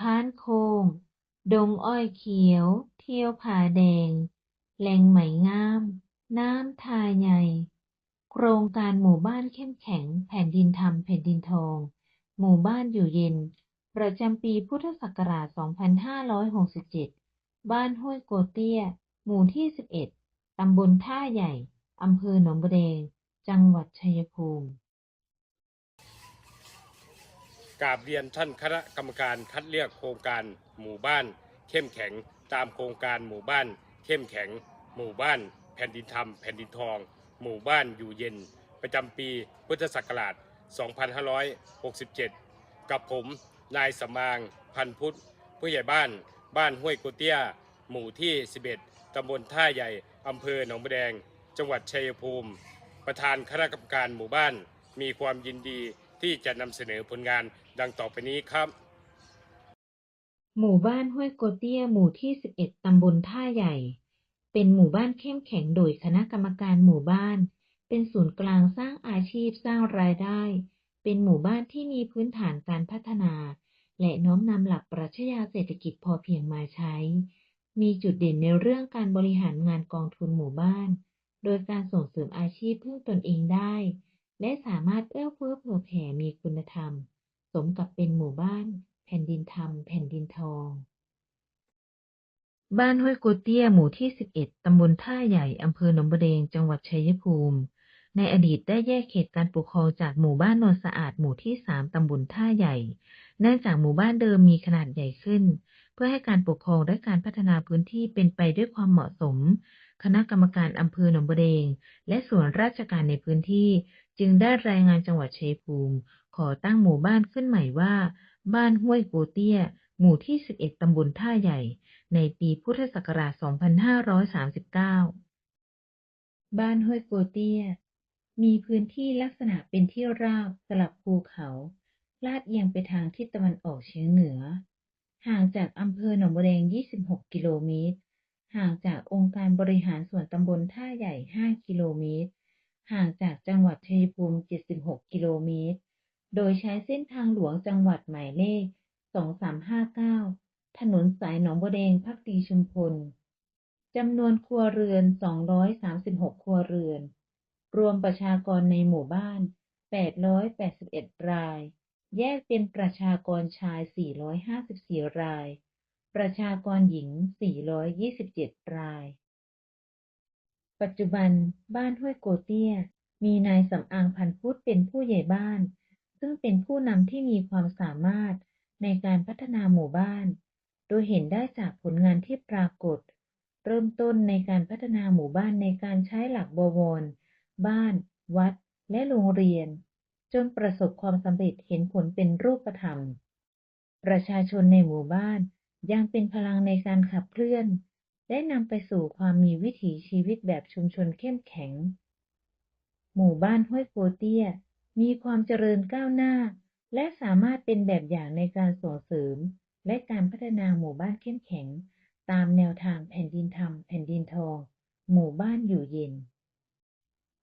พานโค้ง ดงอ้อยเขียว เที่ยวผาแดง แหล่งไหมงาม น้ำทาใหญ่ โครงการหมู่บ้านเข้มแข็ง แผ่นดินธรรมแผ่นดินทอง หมู่บ้านอยู่เย็น ประจำปีพุทธศักราช 2567 บ้านห้วยโกเตี้ย หมู่ที่ 11 ตำบลท่าใหญ่ อำเภอหนองบัวแดง จังหวัดชัยภูมิ กราบเรียนท่านคณะกรรมการคัดเลือกโครงการหมู่บ้าน เข้มแข็งตามโครงการหมู่บ้าน เข้มแข็ง หมู่บ้าน แผ่นดินธรรม แผ่นดินทอง หมู่บ้านอยู่เย็น ประจำปีพุทธศักราช 2567 กับผมนายสมางพันพุทธผู้ใหญ่บ้าน บ้านห้วยกุเตี้ย หมู่ที่ 11 ตำบลท่าใหญ่ อำเภอหนองบัวแดง จังหวัดชัยภูมิ ประธานคณะกรรมการหมู่บ้านมีความยินดี ที่จะนำเสนอผลงานดังต่อไปนี้ครับ หมู่บ้านห้วยโกเตี้ยหมู่ที่ 11 ตำบลท่าใหญ่ เป็นหมู่บ้านเข้มแข็งโดยคณะกรรมการหมู่บ้าน เป็นศูนย์กลางสร้างอาชีพสร้างรายได้ เป็นหมู่บ้านที่มีพื้นฐานการพัฒนา และน้อมนำหลักปรัชญาเศรษฐกิจพอเพียงมาใช้ มีจุดเด่นในเรื่องการบริหารงานกองทุนหมู่บ้าน โดยการส่งเสริมอาชีพพึ่งตนเองได้ และสามารถเอื้อเฟื้อเผื่อแผ่มีคุณธรรม สมกับเป็นหมู่บ้าน แผ่นดินธรรม แผ่นดินทอง บ้านห้วยกุเตี้ยหมู่ที่ 11 ตำบลท่าใหญ่ อำเภอหนองบัวแดง จังหวัดชัยภูมิ ในอดีตได้แยกเขตการปกครองจากหมู่บ้านโนนสะอาดหมู่ที่ 3 ตำบลท่าใหญ่ เนื่องจากหมู่บ้านเดิมมีขนาดใหญ่ขึ้น เพื่อให้การปกครองและการพัฒนาพื้นที่เป็นไปด้วยความเหมาะสมคณะกรรมการอำเภอหนองบัวแดง และส่วนราชการในพื้นที่ จึงได้รายงานจังหวัดชัยภูมิ ขอตั้งหมู่บ้านขึ้นใหม่ว่า บ้านห้วยโกเตี้ย หมู่ที่ 11 ตำบลท่าใหญ่ ในปีพุทธศักราช 2539 บ้านห้วยโกเตี้ย มีพื้นที่ลักษณะเป็นที่ราบสลับภูเขา ลาดเอียงไปทางทิศตะวันออกเฉียงเหนือ ห่างจากอำเภอหนองบัวแดง 26 กิโลเมตร ห่างจากองค์การบริหารส่วนตำบลท่าใหญ่ 5 กิโลเมตร ห่างจากจังหวัดชัยภูมิ 76 กิโลเมตร โดยใช้เส้นทางหลวงจังหวัดหมายเลข 2359 ถนนสายหนองบัวแดงพักดีชุมพล จำนวนครัวเรือน 236 ครัวเรือน รวมประชากรในหมู่บ้าน 881 ราย แยกเป็นประชากรชาย 454 ราย ประชากรหญิง 427 ราย ปัจจุบันบ้านห้วยโกเตี้ย มีนายสำอางพันพุทธเป็นผู้ใหญ่บ้าน ซึ่งเป็นผู้นำที่มีความสามารถในการพัฒนาหมู่บ้าน โดยเห็นได้จากผลงานที่ปรากฏ เริ่มต้นในการพัฒนาหมู่บ้านในการใช้หลักบวร บ้าน วัด และโรงเรียน จนประสบความสำเร็จเห็นผลเป็นรูปธรรม ประชาชนในหมู่บ้านยังเป็นพลังในการขับเคลื่อน และนำไปสู่ความมีวิถีชีวิตแบบชุมชนเข้มแข็ง หมู่บ้านห้วยโกเตี้ย มีความเจริญก้าวหน้า และสามารถเป็นแบบอย่างในการส่งเสริม และการพัฒนาหมู่บ้านเข้มแข็ง ตามแนวทางแผ่นดินธรรมแผ่นดินทอง หมู่บ้านอยู่เย็น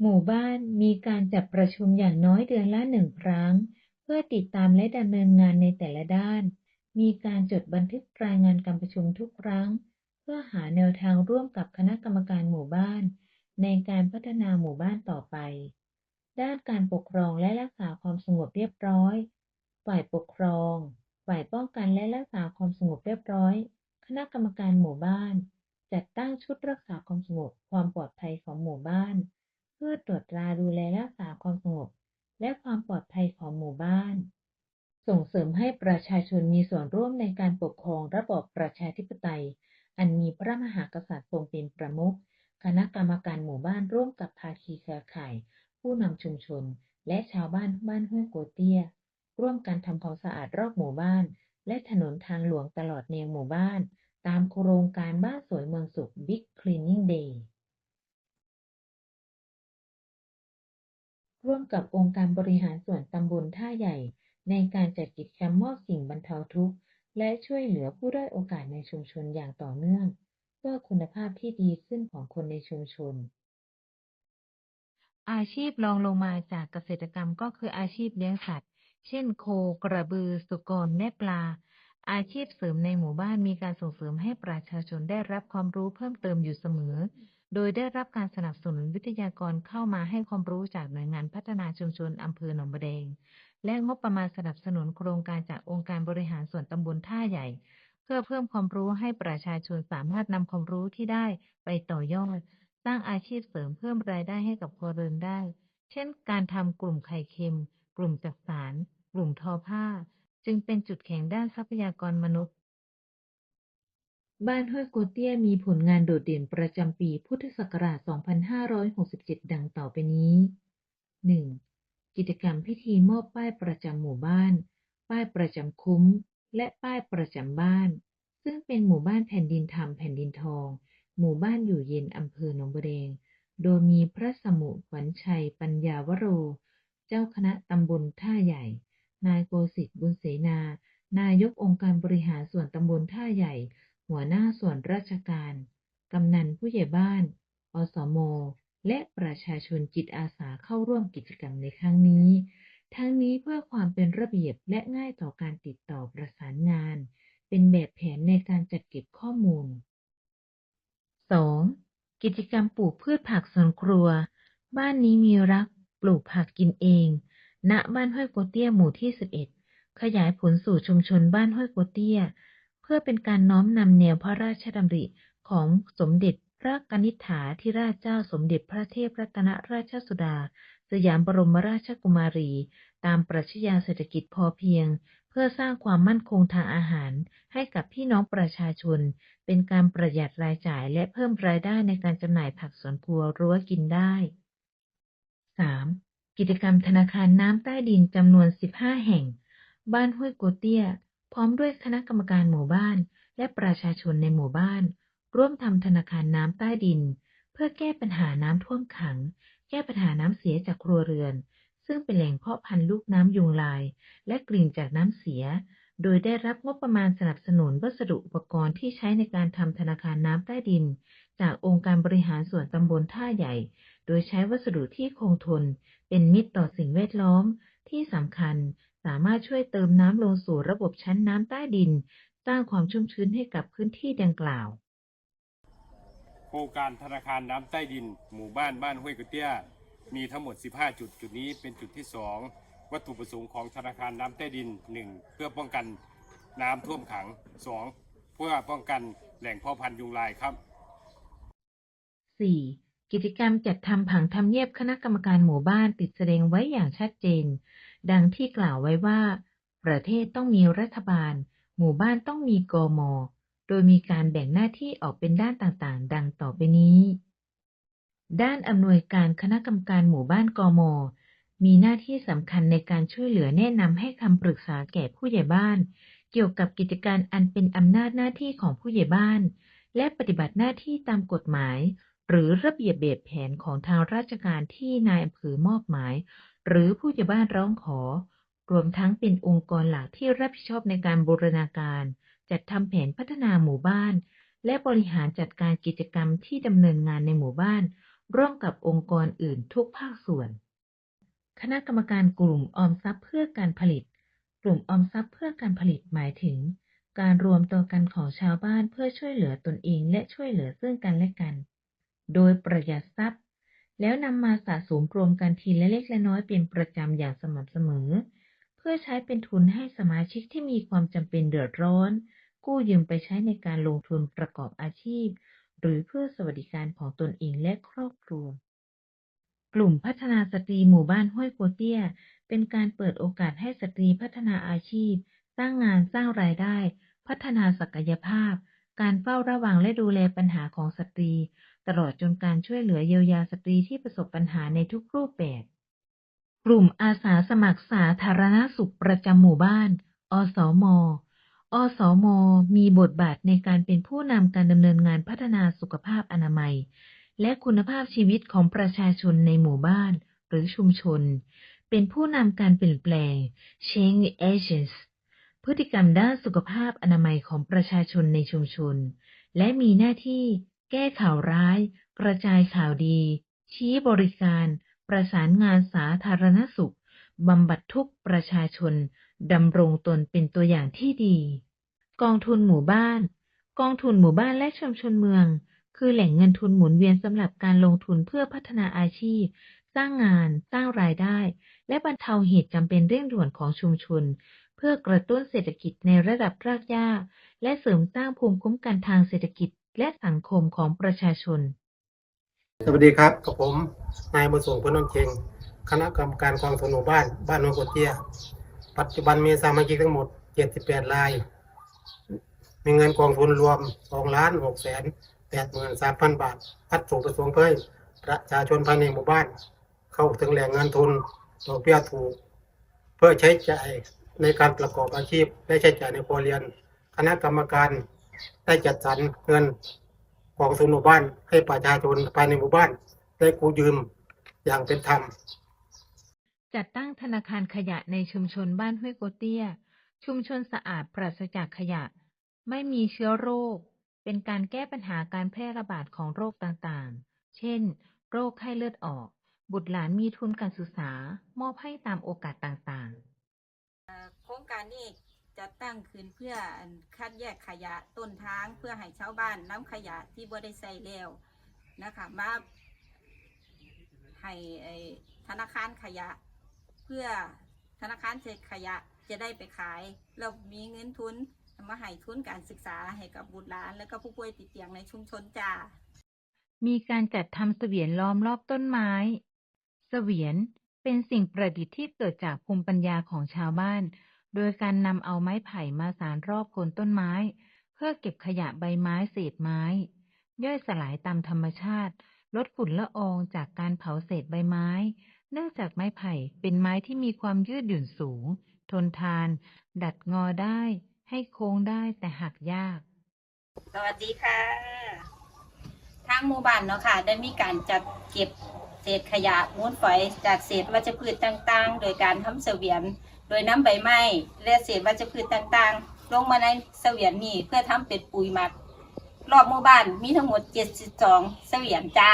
หมู่บ้านมีการจัดประชุมอย่างน้อยเดือนละหนึ่งครั้ง เพื่อติดตามและดำเนินงานในแต่ละด้าน มีการจดบันทึกรายงานการประชุมทุกครั้ง เพื่อหาแนวทางร่วมกับคณะกรรมการหมู่บ้านในการพัฒนาหมู่บ้านต่อไป ด้านการปกครองและรักษาความสงบเรียบร้อย ฝ่ายปกครอง ฝ่ายป้องกันและรักษาความสงบเรียบร้อย คณะกรรมการหมู่บ้าน จัดตั้งชุดรักษาความสงบความปลอดภัยของหมู่บ้าน เพื่อตรวจตราดูแลรักษาความสงบ และความปลอดภัยของหมู่บ้าน ส่งเสริมให้ประชาชนมีส่วนร่วมในการปกครองระบอบประชาธิปไตย อันมีพระมหากษัตริย์ทรงเป็นประมุข คณะกรรมการหมู่บ้านร่วมกับภาคีเครือข่าย ผู้นำชุมชน และชาวบ้านบ้านห้วยโกเตี้ย ร่วมกันทำความสะอาดรอบหมู่บ้าน และถนนทางหลวงตลอดแนวหมู่บ้าน ตามโครงการบ้านสวยเมืองสุข Big Cleaning Day ร่วมกับองค์การบริหารส่วนตำบลท่าใหญ่ ในการจัดกิจกรรมมอบสิ่งบรรเทาทุกข์ และช่วยเหลือผู้ด้อยโอกาสในชุมชนอย่างต่อเนื่อง เพื่อคุณภาพที่ดีขึ้นของคนในชุมชน อาชีพรองลงมาจากเกษตรกรรมก็คืออาชีพเลี้ยงสัตว์ เช่น โค กระบือ สุกรและปลา อาชีพเสริมในหมู่บ้านมีการส่งเสริมให้ประชาชนได้รับความรู้เพิ่มเติมอยู่เสมอ โดยได้รับการสนับสนุนวิทยากรเข้ามาให้ความรู้จากหน่วยงานพัฒนาชุมชนอำเภอหนองบัวแดง และงบประมาณสนับสนุนโครงการจากองค์การบริหารส่วนตำบลท่าใหญ่ เพื่อเพิ่มความรู้ให้ประชาชนสามารถนำความรู้ที่ได้ไปต่อยอด สร้างอาชีพเสริมเพิ่มรายได้ให้กับครัวเรือนได้ เช่น การทำกลุ่มไข่เค็ม กลุ่มจักสานกลุ่มทอผ้า จึงเป็นจุดแข็งด้านทรัพยากรมนุษย์ บ้านห้วยโกเตี้ยมีผลงานโดดเด่นประจำปีพุทธศักราช 2567 ดังต่อไปนี้ 1. กิจกรรมพิธีมอบป้ายประจำหมู่บ้าน ป้ายประจำคุ้ม และป้ายประจำบ้าน ซึ่งเป็นหมู่บ้านแผ่นดินธรรมแผ่นดินทอง หมู่บ้านอยู่เย็นอำเภอหนองบัวแดง โดยมีพระสมุขวัญชัยปัญญาวโร เจ้าคณะตำบลท่าใหญ่ นายโกสิทธิ์บุญเสนา นายกองค์การบริหารส่วนตำบลท่าใหญ่ หัวหน้าส่วนราชการ กำนันผู้ใหญ่บ้าน อสม และประชาชนจิตอาสาเข้าร่วมกิจกรรมในครั้งนี้ ทั้งนี้เพื่อความเป็นระเบียบและง่ายต่อการติดต่อประสานงาน เป็นแบบแผนในการจัดเก็บข้อมูล 2. กิจกรรมปลูกพืชผักสวนครัว บ้านนี้มีรัก ปลูกผักกินเอง ณ บ้านห้วยโกเตี้ยหมู่ที่ 11 ขยายผลสู่ชุมชนบ้านห้วยโกเตี้ย เพื่อเป็นการน้อมนำแนวพระราชดำริของสมเด็จ พระกนิษฐาธิราชเจ้าสมเด็จพระเทพรัตนราชสุดา สยามบรมราชกุมารี ตามปรัชญาเศรษฐกิจพอเพียง เพื่อสร้างความมั่นคงทางอาหาร ให้กับพี่น้องประชาชน เป็นการประหยัดรายจ่ายและเพิ่มรายได้ในการจำหน่ายผักสวนครัวรั้วกินได้ 3. กิจกรรมธนาคารน้ำใต้ดินจำนวน 15 แห่ง บ้านห้วยโกเตี้ย พร้อมด้วยคณะกรรมการหมู่บ้าน และประชาชนในหมู่บ้าน ร่วมทำธนาคารน้ำใต้ดิน เพื่อแก้ปัญหาน้ำท่วมขัง แก้ปัญหาน้ำเสียจากครัวเรือน ซึ่งเป็นแหล่งเพาะพันธุ์ลูกน้ำยุงลาย และกลิ่นจากน้ำเสีย โดยได้รับงบประมาณสนับสนุนวัสดุอุปกรณ์ที่ใช้ในการทำธนาคารน้ำใต้ดิน จากองค์การบริหารส่วนตำบลท่าใหญ่ โดยใช้วัสดุที่คงทน เป็นมิตรต่อสิ่งแวดล้อม ที่สำคัญสามารถช่วยเติมน้ำลงสู่ระบบชั้นน้ำใต้ดิน สร้างความชุ่มชื้นให้กับพื้นที่ดังกล่าว โครงการธนาคารน้ำใต้ดิน หมู่บ้านบ้านห้วยกุเตี้ย มีทั้งหมด 15 จุด จุดนี้เป็นจุดที่ 2 วัตถุประสงค์ของธนาคารน้ำใต้ดิน 1. เพื่อป้องกันน้ำท่วมขัง 2. เพื่อป้องกันแหล่งพาะพันธุ์ยุงลายครับ 4. กิจกรรมจัดทำผังทำเนียบคณะกรรมการหมู่บ้านติดแสดงไว้อย่างชัดเจน ดังที่กล่าวไว้ว่า ประเทศต้องมีรัฐบาล หมู่บ้านต้องมีกม โดยมีการแบ่งหน้าที่ออกเป็นด้านต่างๆ ดังต่อไปนี้ ด้านอำนวยการคณะกรรมการหมู่บ้านกมมีหน้าที่สำคัญในการช่วยเหลือแนะนำให้คำปรึกษาแก่ผู้ใหญ่บ้าน เกี่ยวกับกิจการอันเป็นอำนาจหน้าที่ของผู้ใหญ่บ้าน และปฏิบัติหน้าที่ตามกฎหมาย หรือระเบียบแบบแผนของทางราชการที่นายอำเภอมอบหมาย หรือผู้ใหญ่บ้านร้องขอ รวมทั้งเป็นองค์กรหลักที่รับผิดชอบในการบูรณาการ จัดทำแผนพัฒนาหมู่บ้าน และบริหารจัดการกิจกรรมที่ดำเนินงานในหมู่บ้าน ร่วมกับองค์กรอื่นทุกภาคส่วน คณะกรรมการกลุ่มออมทรัพย์เพื่อการผลิต กลุ่มออมทรัพย์เพื่อการผลิตหมายถึง การรวมตัวกันของชาวบ้านเพื่อช่วยเหลือตนเองและช่วยเหลือซึ่งกันและกัน โดยประหยัดทรัพย์ แล้วนำมาสะสมรวมกันทีละเล็กและน้อยเป็นประจำอย่างสม่ำเสมอเพื่อใช้เป็นทุนให้สมาชิกที่มีความจำเป็นเดือดร้อน กู้ยืมไปใช้ในการลงทุนประกอบอาชีพ หรือเพื่อสวัสดิการของตนเองและครอบครัว กลุ่มพัฒนาสตรีหมู่บ้านห้วยโกเตี้ย เป็นการเปิดโอกาสให้สตรีพัฒนาอาชีพ สร้างงานสร้างรายได้ พัฒนาศักยภาพ การเฝ้าระวังและดูแลปัญหาของสตรี ตลอดจนการช่วยเหลือเยียวยาสตรีที่ประสบปัญหาในทุกรูปแบบ กลุ่มอาสาสมัครสาธารณสุขประจำหมู่บ้าน อสมอ อสม มีบทบาทในการเป็นผู้นำการดำเนินงานพัฒนาสุขภาพอนามัย และคุณภาพชีวิตของประชาชนในหมู่บ้าน หรือชุมชน เป็นผู้นำการเปลี่ยนแปลง change agents พฤติกรรมด้านสุขภาพอนามัยของประชาชนในชุมชน และมีหน้าที่แก้ข่าวร้าย กระจายข่าวดี ชี้บริการ ประสานงานสาธารณสุขบำบัดทุกประชาชน ดำรงตนเป็นตัวอย่างที่ดี กองทุนหมู่บ้าน กองทุนหมู่บ้านและชุมชนเมือง คือแหล่งเงินทุนหมุนเวียนสำหรับการลงทุนเพื่อพัฒนาอาชีพ สร้างงาน สร้างรายได้ และบรรเทาเหตุจำเป็นเร่งด่วนของชุมชน เพื่อกระตุ้นเศรษฐกิจในระดับรากหญ้า และเสริมสร้างภูมิคุ้มกันทางเศรษฐกิจและสังคมของประชาชน สวัสดีครับกับผม นายบุญส่งพนนเชงคณะกรรมการกองทุนหมู่บ้าน บ้านนนกดเตี้ย ปัจจุบันมีสมาชิกทั้งหมด 78ราย มีเงินกองทุนรวม2ล้าน6แสน8หมื่น3พันบาทพัดถูกประสงค์เพื่อประชาชนภายในหมู่บ้าน เข้าถึงแหล่งเงินทุนดอกเบี้ยถูก เพื่อใช้จ่ายในการประกอบอาชีพและใช้จ่ายในครัวเรือน คณะกรรมการได้จัดสรรเงินกองทุนหมู่บ้านให้ประชาชนภายในหมู่บ้าน ได้กู้ยืมอย่างเป็นธรรม จัดตั้งธนาคารขยะในชุมชนบ้านห้วยโกเตี้ย ชุมชนสะอาดปราศจากขยะ ไม่มีเชื้อโรค เป็นการแก้ปัญหาการแพร่ระบาดของโรคต่างๆ เช่น โรคไข้เลือดออก บุตรหลานมีทุนการศึกษา มอบให้ตามโอกาสต่างๆ โครงการนี้จะตั้งขึ้นเพื่อคัดแยกขยะต้นทางเพื่อให้ชาวบ้านนำขยะที่บ่ได้ใส่แล้วนะคะมาให้ธนาคารขยะ พื่อธนาคารเศษขยะจะได้ไปขายแล้วมีเงินทุนมาให้ทุนการศึกษาให้กับบุตรหลาน และก็ผู้ป่วยติดเตียงในชุมชนจ้า มีการจัดทำเสวียนล้อมรอบต้นไม้ เสวียนเป็นสิ่งประดิษฐ์ที่เกิดจากภูมิปัญญาของชาวบ้าน โดยการนำเอาไม้ไผ่มาสานรอบโคนต้นไม้ เพื่อเก็บขยะใบไม้เศษไม้ ย่อยสลายตามธรรมชาติ ลดฝุ่นละอองจากการเผาเศษใบไม้ เนื่องจากไม้ไผ่เป็นไม้ที่มีความยืดหยุ่นสูง ทนทาน ดัดงอได้ ให้โค้งได้แต่หักยาก สวัสดีค่ะ ทางหมู่บ้านเนาะค่ะ ได้มีการจัดเก็บเศษขยะมูลฝอยจากเศษวัชพืชต่างๆ โดยการทำเสวียน โดยน้ำใบไม้และเศษวัชพืชต่างๆ ลงมาในเสวียนนี้เพื่อทำเป็นปุ๋ยหมัก รอบหมู่บ้านมีทั้งหมด 72 เสวียนจ้า